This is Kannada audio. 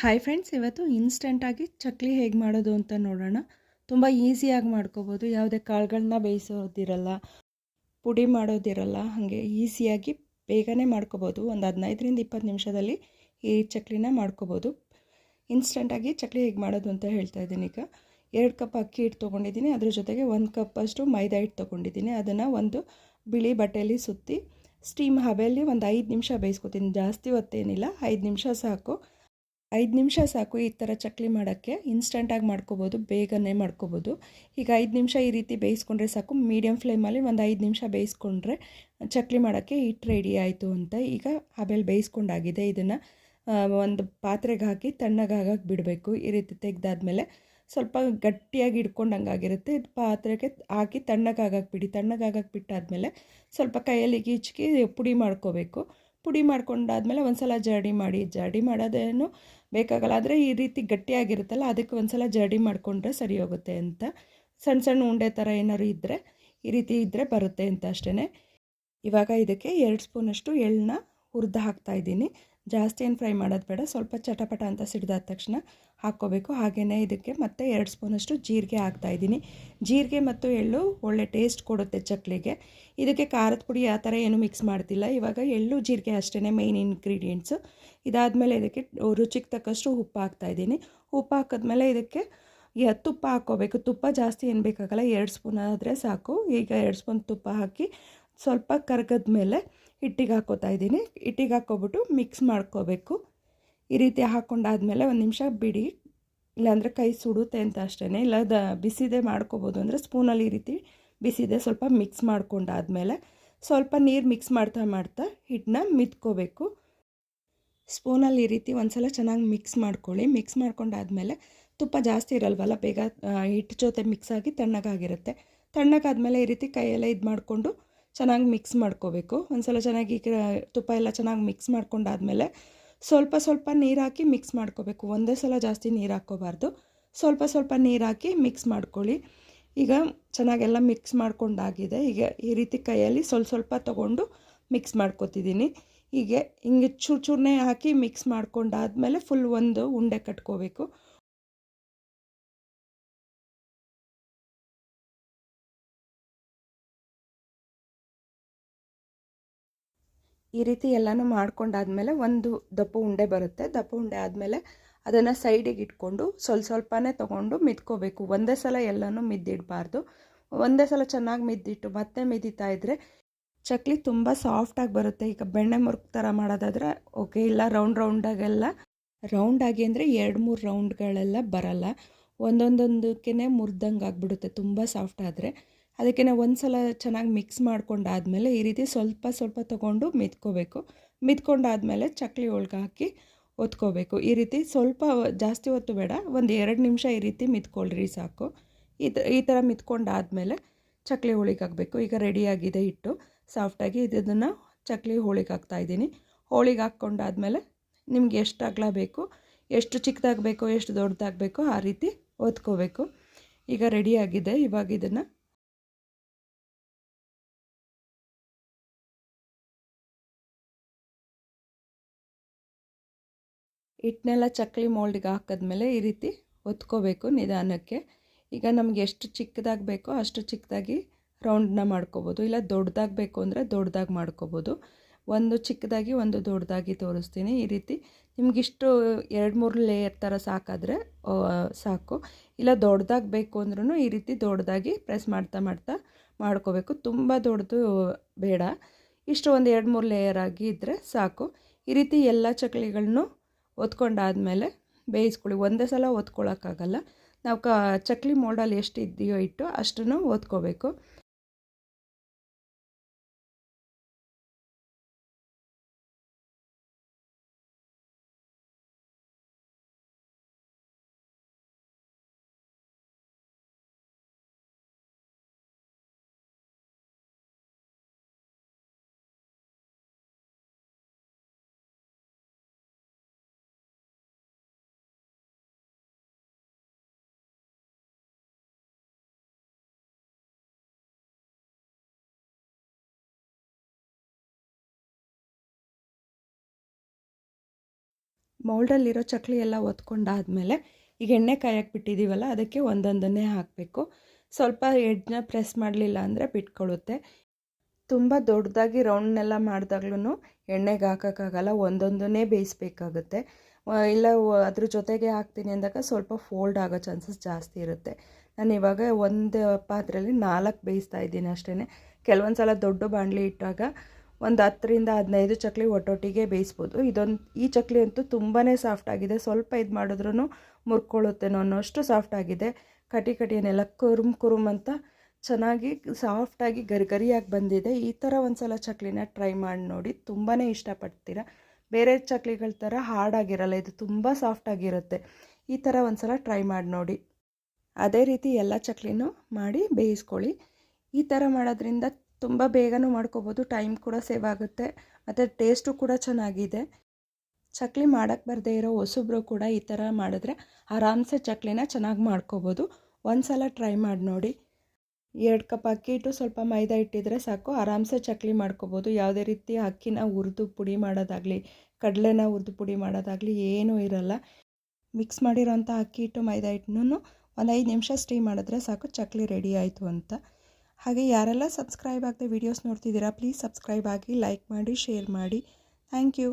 ಹಾಯ್ ಫ್ರೆಂಡ್ಸ್ ಇವತ್ತು ಇನ್ಸ್ಟೆಂಟಾಗಿ ಚಕ್ಲಿ ಹೇಗೆ ಮಾಡೋದು ಅಂತ ನೋಡೋಣ. ತುಂಬ ಈಸಿಯಾಗಿ ಮಾಡ್ಕೋಬೋದು. ಯಾವುದೇ ಕಾಳುಗಳನ್ನ ಬೇಯಿಸೋದಿರಲ್ಲ, ಪುಡಿ ಮಾಡೋದಿರಲ್ಲ, ಹಾಗೆ ಈಸಿಯಾಗಿ ಬೇಗನೆ ಮಾಡ್ಕೋಬೋದು. ಒಂದು ಹದಿನೈದರಿಂದ ಇಪ್ಪತ್ತು ನಿಮಿಷದಲ್ಲಿ ಈ ಚಕ್ಲಿನ ಮಾಡ್ಕೋಬೋದು. ಇನ್ಸ್ಟೆಂಟಾಗಿ ಚಕ್ಲಿ ಹೇಗೆ ಮಾಡೋದು ಅಂತ ಹೇಳ್ತಾ ಇದ್ದೀನಿ ಈಗ. ಎರಡು ಕಪ್ ಅಕ್ಕಿ ಹಿಟ್ಟು ತೊಗೊಂಡಿದ್ದೀನಿ. ಅದ್ರ ಜೊತೆಗೆ ಒಂದು ಕಪ್ಪಷ್ಟು ಮೈದಾ ಹಿಟ್ಟು ತೊಗೊಂಡಿದ್ದೀನಿ. ಅದನ್ನು ಒಂದು ಬಿಳಿ ಬಟ್ಟೆಯಲ್ಲಿ ಸುತ್ತಿ ಸ್ಟೀಮ್ ಹಬೆಯಲ್ಲಿ ಒಂದು ಐದು ನಿಮಿಷ ಬೇಯಿಸ್ಕೊತೀನಿ. ಜಾಸ್ತಿ ಹೊತ್ತೇನಿಲ್ಲ. ಐದು ನಿಮಿಷ ಸಾಕು. ಐದು ನಿಮಿಷ ಸಾಕು ಈ ಥರ ಚಕ್ಲಿ ಮಾಡೋಕ್ಕೆ. ಇನ್ಸ್ಟಂಟಾಗಿ ಮಾಡ್ಕೋಬೋದು, ಬೇಗನೆ ಮಾಡ್ಕೋಬೋದು. ಈಗ ಐದು ನಿಮಿಷ ಈ ರೀತಿ ಬೇಯಿಸ್ಕೊಂಡ್ರೆ ಸಾಕು. ಮೀಡಿಯಮ್ ಫ್ಲೇಮಲ್ಲಿ ಒಂದು ಐದು ನಿಮಿಷ ಬೇಯಿಸ್ಕೊಂಡ್ರೆ ಚಕ್ಲಿ ಮಾಡೋಕ್ಕೆ ಹಿಟ್ಟು ರೆಡಿ ಆಯಿತು ಅಂತ ಈಗ ಆಮೇಲೆ ಬೇಯಿಸ್ಕೊಂಡಾಗಿದೆ. ಇದನ್ನು ಒಂದು ಪಾತ್ರೆಗೆ ಹಾಕಿ ತಣ್ಣಗಾಗಕ್ಕೆ ಬಿಡಬೇಕು. ಈ ರೀತಿ ತೆಗೆದಾದ್ಮೇಲೆ ಸ್ವಲ್ಪ ಗಟ್ಟಿಯಾಗಿ ಹಿಡ್ಕೊಂಡಂಗಾಗಿರುತ್ತೆ ಇದು ಪಾತ್ರೆಗೆ ಹಾಕಿ ತಣ್ಣಗಾಗಕ್ಕೆ ಬಿಡಿ. ತಣ್ಣಗಾಗಕ್ಕೆ ಬಿಟ್ಟಾದಮೇಲೆ ಸ್ವಲ್ಪ ಕೈಯಲ್ಲಿ ಗೀಚ್ಕಿ ಪುಡಿ ಮಾಡ್ಕೋಬೇಕು. ಪುಡಿ ಮಾಡ್ಕೊಂಡಾದ್ಮೇಲೆ ಒಂದು ಸಲ ಜರ್ಡಿ ಮಾಡಿ, ಜರ್ಡಿ ಮಾಡೋದೇನು ಬೇಕಾಗಲ್ಲ. ಆದರೆ ಈ ರೀತಿ ಗಟ್ಟಿಯಾಗಿರುತ್ತಲ್ಲ, ಅದಕ್ಕೆ ಒಂದು ಸಲ ಜರ್ಡಿ ಮಾಡಿಕೊಂಡ್ರೆ ಸರಿ ಹೋಗುತ್ತೆ ಅಂತ. ಸಣ್ಣ ಸಣ್ಣ ಉಂಡೆ ಥರ ಏನಾದ್ರು ಇದ್ದರೆ ಈ ರೀತಿ ಇದ್ದರೆ ಬರುತ್ತೆ ಅಂತ ಅಷ್ಟೇ ಇವಾಗ ಇದಕ್ಕೆ ಎರಡು ಸ್ಪೂನಷ್ಟು ಎಳ್ಳನ್ನ ಹುರಿದು ಹಾಕ್ತಾಯಿದ್ದೀನಿ ಜಾಸ್ತಿ ಏನು ಫ್ರೈ ಮಾಡೋದು ಬೇಡ, ಸ್ವಲ್ಪ ಚಟಪಟ ಅಂತ ಸಿಡಿದಾದ ತಕ್ಷಣ ಹಾಕ್ಕೋಬೇಕು. ಹಾಗೆಯೇ ಇದಕ್ಕೆ ಮತ್ತೆ ಎರಡು ಸ್ಪೂನಷ್ಟು ಜೀರಿಗೆ ಹಾಕ್ತಾಯಿದ್ದೀನಿ. ಜೀರಿಗೆ ಮತ್ತು ಎಳ್ಳು ಒಳ್ಳೆ ಟೇಸ್ಟ್ ಕೊಡುತ್ತೆ ಚಕ್ಲಿಗೆ. ಇದಕ್ಕೆ ಖಾರದ ಪುಡಿ ಆ ಥರ ಏನು ಮಿಕ್ಸ್ ಮಾಡ್ತಿಲ್ಲ. ಇವಾಗ ಎಳ್ಳು, ಜೀರಿಗೆ ಅಷ್ಟೇ ಮೇಯ್ನ್ ಇಂಗ್ರೀಡಿಯೆಂಟ್ಸು ಇದಾದಮೇಲೆ ಇದಕ್ಕೆ ರುಚಿಗೆ ತಕ್ಕಷ್ಟು ಉಪ್ಪು ಹಾಕ್ತಾಯಿದ್ದೀನಿ. ಉಪ್ಪು ಹಾಕಿದ್ಮೇಲೆ ಇದಕ್ಕೆ ತುಪ್ಪ ಹಾಕ್ಕೋಬೇಕು. ತುಪ್ಪ ಜಾಸ್ತಿ ಏನು ಬೇಕಾಗಲ್ಲ. ಎರಡು ಸ್ಪೂನ್ ಆದರೆ ಸಾಕು. ಈಗ ಎರಡು ಸ್ಪೂನ್ ತುಪ್ಪ ಹಾಕಿ ಸ್ವಲ್ಪ ಕರ್ಗದ ಮೇಲೆ ಹಿಟ್ಟಿಗೆ ಹಾಕೋತಾ ಇದ್ದೀನಿ. ಹಿಟ್ಟಿಗೆ ಹಾಕೋಬಿಟ್ಟು ಮಿಕ್ಸ್ ಮಾಡ್ಕೋಬೇಕು. ಈ ರೀತಿ ಹಾಕ್ಕೊಂಡಾದ್ಮೇಲೆ ಒಂದು ನಿಮಿಷ ಬಿಡಿ. ಇಲ್ಲಾಂದರೆ ಕೈ ಸುಡುತ್ತೆ ಅಂತ ಅಷ್ಟೇ ಇಲ್ಲ, ದ, ಬಿಸಿದೆ ಮಾಡ್ಕೋಬೋದು ಅಂದರೆ ಸ್ಪೂನಲ್ಲಿ ಈ ರೀತಿ ಬಿಸಿದೆ ಸ್ವಲ್ಪ ಮಿಕ್ಸ್ ಮಾಡ್ಕೊಂಡಾದ್ಮೇಲೆ ಸ್ವಲ್ಪ ನೀರು ಮಿಕ್ಸ್ ಮಾಡ್ತಾ ಮಾಡ್ತಾ ಹಿಟ್ಟನ್ನ ಮಿತ್ಕೋಬೇಕು. ಸ್ಪೂನಲ್ಲಿ ಈ ರೀತಿ ಒಂದು ಸಲ ಚೆನ್ನಾಗಿ ಮಿಕ್ಸ್ ಮಾಡ್ಕೊಳ್ಳಿ. ಮಿಕ್ಸ್ ಮಾಡ್ಕೊಂಡಾದ್ಮೇಲೆ ತುಪ್ಪ ಜಾಸ್ತಿ ಇರಲ್ವಲ್ಲ, ಬೇಗ ಹಿಟ್ಟು ಜೊತೆ ಮಿಕ್ಸ್ ಆಗಿ ತಣ್ಣಗಾಗಿರುತ್ತೆ. ತಣ್ಣಗಾದ್ಮೇಲೆ ಈ ರೀತಿ ಕೈಯೆಲ್ಲ ಇದು ಮಾಡಿಕೊಂಡು ಚೆನ್ನಾಗಿ ಮಿಕ್ಸ್ ಮಾಡ್ಕೋಬೇಕು. ಒಂದು ಸಲ ಚೆನ್ನಾಗಿ ತುಪ್ಪ ಎಲ್ಲ ಚೆನ್ನಾಗಿ ಮಿಕ್ಸ್ ಮಾಡ್ಕೊಂಡಾದ್ಮೇಲೆ ಸ್ವಲ್ಪ ಸ್ವಲ್ಪ ನೀರು ಹಾಕಿ ಮಿಕ್ಸ್ ಮಾಡ್ಕೋಬೇಕು. ಒಂದೇ ಸಲ ಜಾಸ್ತಿ ನೀರು ಹಾಕ್ಕೋಬಾರ್ದು. ಸ್ವಲ್ಪ ಸ್ವಲ್ಪ ನೀರು ಹಾಕಿ ಮಿಕ್ಸ್ ಮಾಡ್ಕೊಳ್ಳಿ. ಈಗ ಚೆನ್ನಾಗೆಲ್ಲ ಮಿಕ್ಸ್ ಮಾಡ್ಕೊಂಡಾಗಿದೆ. ಈಗ ಈ ರೀತಿ ಕೈಯಲ್ಲಿ ಸ್ವಲ್ಪ ಸ್ವಲ್ಪ ತೊಗೊಂಡು ಮಿಕ್ಸ್ ಮಾಡ್ಕೊತಿದ್ದೀನಿ. ಹೀಗೆ ಹಿಂಗೆ ಚೂರು ಚೂರನೇ ಹಾಕಿ ಮಿಕ್ಸ್ ಮಾಡ್ಕೊಂಡಾದ್ಮೇಲೆ ಫುಲ್ ಒಂದು ಉಂಡೆ ಕಟ್ಕೋಬೇಕು. ಈ ರೀತಿ ಎಲ್ಲನೂ ಮಾಡ್ಕೊಂಡಾದ್ಮೇಲೆ ಒಂದು ದಪ್ಪ ಉಂಡೆ ಬರುತ್ತೆ. ದಪ್ಪ ಉಂಡೆ ಆದಮೇಲೆ ಅದನ್ನು ಸೈಡಿಗೆ ಇಟ್ಕೊಂಡು ಸ್ವಲ್ಪ ಸ್ವಲ್ಪನೇ ತೊಗೊಂಡು ಮಿದ್ಕೋಬೇಕು. ಒಂದೇ ಸಲ ಎಲ್ಲನೂ ಮಿದ್ದಿಡಬಾರ್ದು. ಒಂದೇ ಸಲ ಚೆನ್ನಾಗಿ ಮಿದ್ದಿಟ್ಟು ಮತ್ತೆ ಮಿದಿತಾ ಇದ್ದರೆ ಚಕ್ಲಿ ತುಂಬ ಸಾಫ್ಟಾಗಿ ಬರುತ್ತೆ. ಈಗ ಬೆಣ್ಣೆ ಮುರುಕ್ ಥರ ಮಾಡೋದಾದರೆ ಓಕೆ ಇಲ್ಲ ರೌಂಡ್ ರೌಂಡಾಗೆಲ್ಲ ರೌಂಡಾಗಿ ಅಂದರೆ ಎರಡು ಮೂರು ರೌಂಡ್ಗಳೆಲ್ಲ ಬರಲ್ಲ. ಒಂದೊಂದೊಂದಕ್ಕೆ ಮುರಿದಂಗೆ ಆಗಿಬಿಡುತ್ತೆ. ತುಂಬ ಸಾಫ್ಟ್ ಆದರೆ. ಅದಕ್ಕೆ ನಾವು ಒಂದು ಸಲ ಚೆನ್ನಾಗಿ ಮಿಕ್ಸ್ ಮಾಡ್ಕೊಂಡಾದಮೇಲೆ ಈ ರೀತಿ ಸ್ವಲ್ಪ ಸ್ವಲ್ಪ ತೊಗೊಂಡು ಮಿದ್ಕೋಬೇಕು ಮಿದ್ಕೊಂಡಾದಮೇಲೆ ಚಕ್ಲಿ ಒಳಗೆ ಹಾಕಿ ಒತ್ಕೋಬೇಕು. ಈ ರೀತಿ ಸ್ವಲ್ಪ ಜಾಸ್ತಿ ಹೊತ್ತು ಬೇಡ, ಒಂದು ಎರಡು ನಿಮಿಷ ಈ ರೀತಿ ಮಿದ್ಕೊಳ್ರಿ ಸಾಕು. ಈ ತ, ಈ ಥರ ಮಿದ್ಕೊಂಡಾದಮೇಲೆ ಚಕ್ಲಿ ಹೋಳಿಗೆ ಹಾಕಬೇಕು. ಈಗ ರೆಡಿಯಾಗಿದೆ ಹಿಟ್ಟು. ಸಾಫ್ಟಾಗಿ ಇದನ್ನು ಚಕ್ಲಿ ಹೋಳಿಗೆ ಹಾಕ್ತಾಯಿದ್ದೀನಿ ಹೋಳಿಗೆ ಹಾಕ್ಕೊಂಡಾದ್ಮೇಲೆ ನಿಮ್ಗೆ ಎಷ್ಟು ಅಗಲ ಬೇಕು, ಎಷ್ಟು ಚಿಕ್ಕದಾಗಬೇಕು, ಎಷ್ಟು ದೊಡ್ಡದಾಗಬೇಕು ಆ ರೀತಿ ಒತ್ಕೋಬೇಕು. ಈಗ ರೆಡಿಯಾಗಿದೆ ಇವಾಗ ಇದನ್ನು ಹಿಟ್ಟನ್ನೆಲ್ಲ ಚಕ್ಕಲಿ ಮೋಲ್ಡಿಗೆ ಹಾಕಿದ್ಮೇಲೆ ಈ ರೀತಿ ಒತ್ಕೋಬೇಕು ನಿಧಾನಕ್ಕೆ. ಈಗ ನಮ್ಗೆ ಎಷ್ಟು ಚಿಕ್ಕದಾಗಿ ಬೇಕೋ ಅಷ್ಟು ಚಿಕ್ಕದಾಗಿ ರೌಂಡನ್ನ ಮಾಡ್ಕೋಬೋದು. ಇಲ್ಲ ದೊಡ್ಡದಾಗಿ ಬೇಕು ಅಂದರೆ ದೊಡ್ಡದಾಗಿ ಮಾಡ್ಕೋಬೋದು. ಒಂದು ಚಿಕ್ಕದಾಗಿ ಒಂದು ದೊಡ್ಡದಾಗಿ ತೋರಿಸ್ತೀನಿ. ಈ ರೀತಿ ನಿಮಗಿಷ್ಟು ಎರಡು ಮೂರು ಲೇಯರ್ ಥರ ಸಾಕಾದರೆ ಸಾಕು. ಇಲ್ಲ ದೊಡ್ಡದಾಗಿ ಬೇಕು ಅಂದ್ರೂ ಈ ರೀತಿ ದೊಡ್ಡದಾಗಿ ಪ್ರೆಸ್ ಮಾಡ್ತಾ ಮಾಡ್ತಾ ಮಾಡ್ಕೋಬೇಕು. ತುಂಬ ದೊಡ್ಡದು ಬೇಡ. ಇಷ್ಟು ಒಂದು ಎರಡು ಮೂರು ಲೇಯರ್ ಆಗಿ ಇದ್ದರೆ ಸಾಕು. ಈ ರೀತಿ ಎಲ್ಲ ಚಕ್ಲಿಗಳನ್ನು ಒತ್ಕೊಂಡಾದಮೇಲೆ ಬೇಯಿಸ್ಕೊಳ್ಳಿ. ಒಂದೇ ಸಲ ಒತ್ಕೊಳ್ಳೋಕ್ಕಾಗಲ್ಲ ನಾವು ಕ ಚಕ್ಲಿ ಮೋಲ್ಡಲ್ಲಿ ಎಷ್ಟು ಇದೆಯೋ ಇಟ್ಟು ಅಷ್ಟನ್ನು ಒತ್ಕೋಬೇಕು. ಮೌಲ್ಡಲ್ಲಿರೋ ಚಕ್ಲಿ ಎಲ್ಲ ಒತ್ಕೊಂಡಾದಮೇಲೆ ಈಗ ಎಣ್ಣೆ ಕಾಯಕ್ಕೆ ಬಿಟ್ಟಿದ್ದೀವಲ್ಲ ಅದಕ್ಕೆ ಒಂದೊಂದನ್ನೇ ಹಾಕಬೇಕು. ಸ್ವಲ್ಪ ಎಡ್ಜನ್ನ ಪ್ರೆಸ್ ಮಾಡಲಿಲ್ಲ ಅಂದರೆ ಬಿಟ್ಕೊಳ್ಳುತ್ತೆ ತುಂಬ ದೊಡ್ಡದಾಗಿ ರೌಂಡ್ನೆಲ್ಲ ಮಾಡಿದಾಗ್ಲೂ ಎಣ್ಣೆಗೆ ಹಾಕೋಕ್ಕಾಗಲ್ಲ, ಒಂದೊಂದನ್ನೇ ಬೇಯಿಸ್ಬೇಕಾಗುತ್ತೆ. ಇಲ್ಲ ಅದ್ರ ಜೊತೆಗೆ ಹಾಕ್ತೀನಿ ಅಂದಾಗ ಸ್ವಲ್ಪ ಫೋಲ್ಡ್ ಆಗೋ ಚಾನ್ಸಸ್ ಜಾಸ್ತಿ ಇರುತ್ತೆ. ನಾನು ಇವಾಗ ಒಂದು ಪಾತ್ರೆಯಲ್ಲಿ ನಾಲ್ಕು ಬೇಯಿಸ್ತಾ ಇದ್ದೀನಿ ಅಷ್ಟೇ ಕೆಲವೊಂದು ಸಲ ದೊಡ್ಡ ಬಾಣಲಿ ಇಟ್ಟಾಗ ಒಂದು ಹತ್ತರಿಂದ ಹದಿನೈದು ಚಕ್ಲಿ ಒಟ್ಟೊಟ್ಟಿಗೆ ಬೇಯಿಸ್ಬೋದು. ಇದೊಂದು, ಈ ಚಕ್ಲಿ ಅಂತೂ ತುಂಬಾ ಸಾಫ್ಟ್ ಆಗಿದೆ. ಸ್ವಲ್ಪ ಇದು ಮಾಡಿದ್ರೂ ಮುರ್ಕೊಳ್ಳುತ್ತೇನೋ ಅನ್ನೋಷ್ಟು ಸಾಫ್ಟ್ ಆಗಿದೆ. ಕಟಿ ಕಟಿಯನ್ನೆಲ್ಲ ಕುರುಮ್ ಕುರುಮ್ ಅಂತ ಚೆನ್ನಾಗಿ ಸಾಫ್ಟಾಗಿ ಗರಿ ಗರಿಯಾಗಿ ಬಂದಿದೆ. ಈ ಥರ ಒಂದು ಸಲ ಚಕ್ಲಿನ ಟ್ರೈ ಮಾಡಿ ನೋಡಿ ತುಂಬಾ ಇಷ್ಟಪಡ್ತೀರಾ. ಬೇರೆ ಚಕ್ಲಿಗಳ ಥರ ಹಾರ್ಡಾಗಿರಲ್ಲ ಇದು ತುಂಬ ಸಾಫ್ಟಾಗಿರುತ್ತೆ ಈ ಥರ ಒಂದು ಸಲ ಟ್ರೈ ಮಾಡಿ ನೋಡಿ. ಅದೇ ರೀತಿ ಎಲ್ಲ ಚಕ್ಲಿನೂ ಮಾಡಿ ಬೇಯಿಸ್ಕೊಳ್ಳಿ. ಈ ಥರ ಮಾಡೋದ್ರಿಂದ ತುಂಬ ಬೇಗನೂ ಮಾಡ್ಕೋಬೋದು ಟೈಮ್ ಕೂಡ ಸೇವ್ ಆಗುತ್ತೆ. ಮತ್ತು ಟೇಸ್ಟು ಕೂಡ ಚೆನ್ನಾಗಿದೆ. ಚಕ್ಲಿ ಮಾಡೋಕ್ಕೆ ಬರದೇ ಇರೋ ಹೊಸಬ್ರು ಕೂಡ ಈ ಥರ ಮಾಡಿದ್ರೆ ಆರಾಮ್ಸೆ ಚಕ್ಲಿನ ಚೆನ್ನಾಗಿ ಮಾಡ್ಕೋಬೋದು. ಒಂದು ಸಲ ಟ್ರೈ ಮಾಡಿ ನೋಡಿ. ಎರಡು ಕಪ್ ಅಕ್ಕಿ ಇಟ್ಟು ಸ್ವಲ್ಪ ಮೈದಾ ಇಟ್ಟಿದ್ರೆ ಸಾಕು, ಆರಾಮ್ಸೆ ಚಕ್ಲಿ ಮಾಡ್ಕೋಬೋದು. ಯಾವುದೇ ರೀತಿ ಅಕ್ಕಿನ ಹುರಿದು ಪುಡಿ ಮಾಡೋದಾಗಲಿ, ಕಡಲೆನ ಹುರಿದು ಪುಡಿ ಮಾಡೋದಾಗಲಿ ಏನೂ ಇರಲ್ಲ. ಮಿಕ್ಸ್ ಮಾಡಿರೋಂಥ ಅಕ್ಕಿ ಹಿಟ್ಟು ಮೈದಾ ಹಿಟ್ಟನ್ನು ಒಂದು ಐದು ನಿಮಿಷ ಸ್ಟೀಮ್ ಮಾಡಿದ್ರೆ ಸಾಕು, ಚಕ್ಲಿ ರೆಡಿ ಆಯಿತು ಅಂತ. ಹಾಗೆ ಯಾರೆಲ್ಲ ಸಬ್ಸ್ಕ್ರೈಬ್ ಆಗದೆ ವೀಡಿಯೋಸ್ ನೋಡ್ತಿದ್ದೀರಾ ಪ್ಲೀಸ್ ಸಬ್ಸ್ಕ್ರೈಬ್ ಆಗಿ ಲೈಕ್ ಮಾಡಿ ಶೇರ್ ಮಾಡಿ. Thank you